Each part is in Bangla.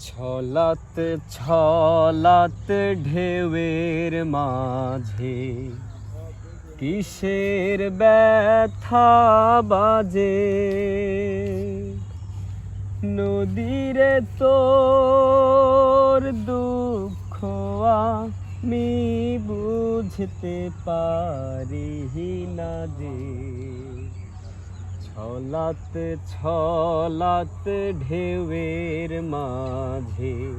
ছলাত ছলাত ঢেউয়ের মাঝে কিসের ব্যথা বাজে? নদীরে তোর দুঃখ আমি বুঝতে পারি না যে ছলাত ছলাত ঢেউয়ের মাঝে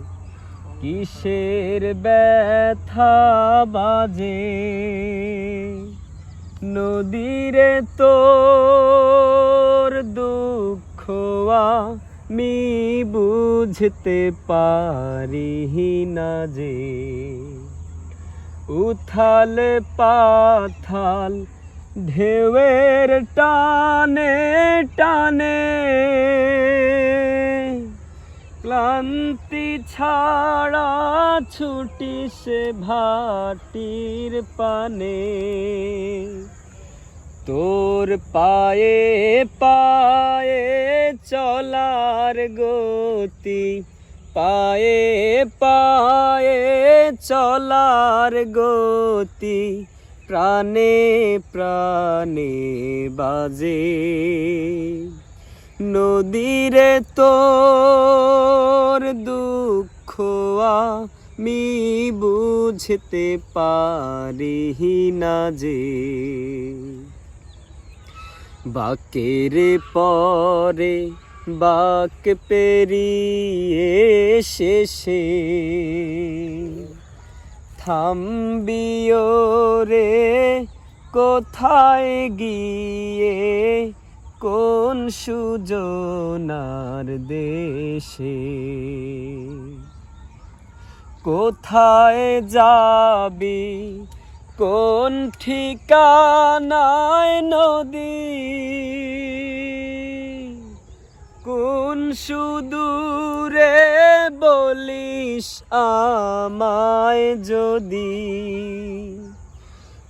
কিসের ব্যথা বাজে? নদীরে তোর দুঃখ আমি বুঝতে পারি না যে। উথাল পাথাল ঢেউয়ের টানে টানে ক্লান্তি ছাড়া ছুটি সে ভাটির পানে। তোর পায়ে পায়ে চলার গতি, পায়ে পায়ে চলার গতি প্রাণে প্রাণে বাজে। নদীরে তোর দুঃখ আমি বুঝতে পারি না যে। বাকের পরে বাক পেরিয়ে শেষে থামবিও রে কোথায় গিয়ে কোন সুজনার দেশে? কোথায় যাবি কোন ঠিকানায় নদী? কোন সুদূরে বলিস আমায় যদি।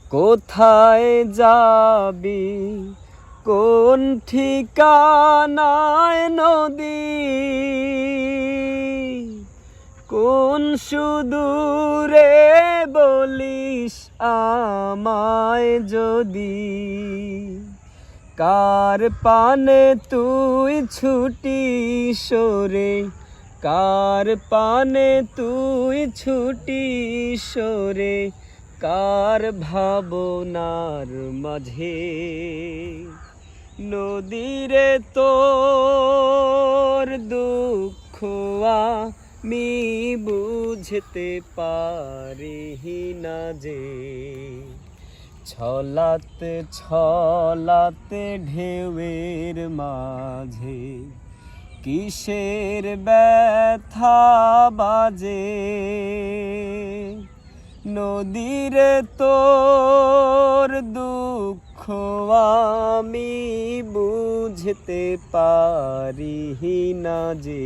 কোথায় যাবি? কোন ঠিকানায় নদী? কোন সুদূরে বলিস আমায় যদি? কার পানে তুই ছুটি সরে কার পানে তুই ছুটি সরে কার ভাবনার মাঝে? নদীরে তোর দুঃখ আমি বুঝতে পারি না যে। ছলাত ছলাত ঢেউয়ের মাঝে কিসের ব্যথা বাজে? নদীর তোর দুঃখ আমি বুঝতে পারি না যে